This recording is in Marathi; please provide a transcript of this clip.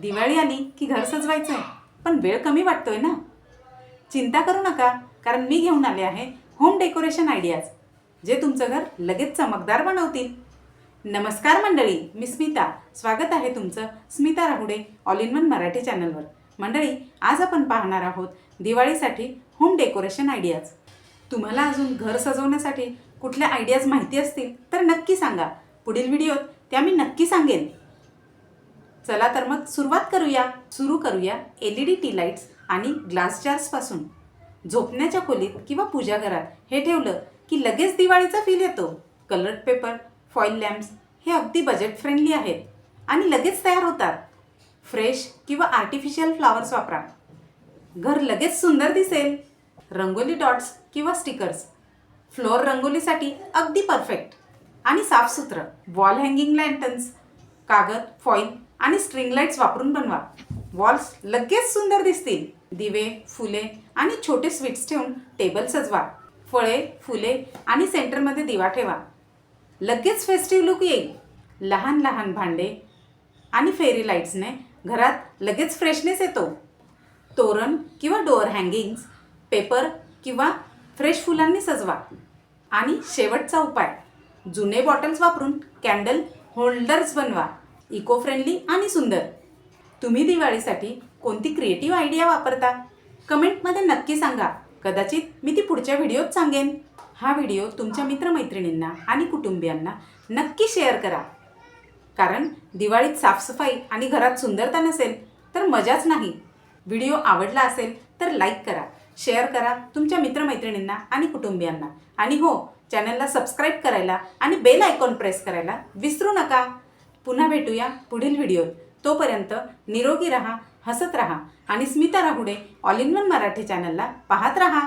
दिवाळी आली की घर सजवायचं आहे पण वेळ कमी वाटतोय ना? चिंता करू नका कारण मी घेऊन आले आहे होम डेकोरेशन आयडियाज जे तुमचं घर लगेच चमकदार बनवतील. नमस्कार मंडळी मी स्मिता. स्वागत आहे तुमचं Smita Rahude all in one Marathi चॅनलवर मंडळी आज आपण पाहणार आहोत दिवाळीसाठी होम डेकोरेशन आयडियाज तुम्हाला अजून घर सजवण्यासाठी कुठल्या आयडियाज माहिती असतील तर नक्की सांगा. पुढील व्हिडिओत त्या मी नक्की सांगेन. चला तर मग सुरुवात करूया. सुरू करूया L E D tea lights आणि ग्लास जार्सपासून झोपण्याच्या खोलीत किंवा पूजा घरात हे ठेवलं की लगेच दिवाळीचा फील येतो. कलर्ड पेपर फॉईल लॅम्प्स हे अगदी बजेट फ्रेंडली आहेत आणि लगेच तयार होतात. फ्रेश किंवा आर्टिफिशियल फ्लावर्स वापरा. घर लगेच सुंदर दिसेल. रंगोली डॉट्स किंवा स्टिकर्स फ्लोअर रंगोलीसाठी अगदी परफेक्ट आणि साफसुथरं. वॉल हँगिंग लँटन्स कागद फॉईल आणि स्ट्रिंग लाईट्स वापरून बनवा. वॉल्स लगेच सुंदर दिसतील. दिवे फुले आणि छोटे स्वीट्स ठेवून टेबल सजवा. फळे फुले आणि सेंटरमध्ये दिवा ठेवा. लगेच फेस्टिव्ह लुक येईल. लहान लहान भांडे आणि फेरी लाईट्सने घरात लगेच फ्रेशनेस येतो. तोरण किंवा डोअर हँगिंग्स पेपर किंवा फ्रेश फुलांनी सजवा. आणि शेवटचा उपाय जुने बॉटल्स वापरून कॅन्डल होल्डर्स बनवा. इको फ्रेंडली आणि सुंदर. तुम्ही दिवाळीसाठी कोणती क्रिएटिव्ह आयडिया वापरता? कमेंटमध्ये नक्की सांगा. कदाचित मी ती पुढच्या व्हिडिओत सांगेन. हा व्हिडिओ तुमच्या मित्रमैत्रिणींना आणि कुटुंबियांना नक्की शेअर करा. कारण दिवाळीत साफसफाई आणि घरात सुंदरता नसेल तर मजाच नाही. व्हिडिओ आवडला असेल तर लाईक करा. शेअर करा तुमच्या मित्रमैत्रिणींना आणि कुटुंबियांना. आणि हो चॅनलला सबस्क्राईब करायला आणि बेल आयकॉन प्रेस करायला विसरू नका. पुन्हा भेटूया पुढील व्हिडिओत. तोपर्यंत निरोगी रहा हसत रहा आणि Smita Rahude all in one Marathi चॅनलला पाहत रहा.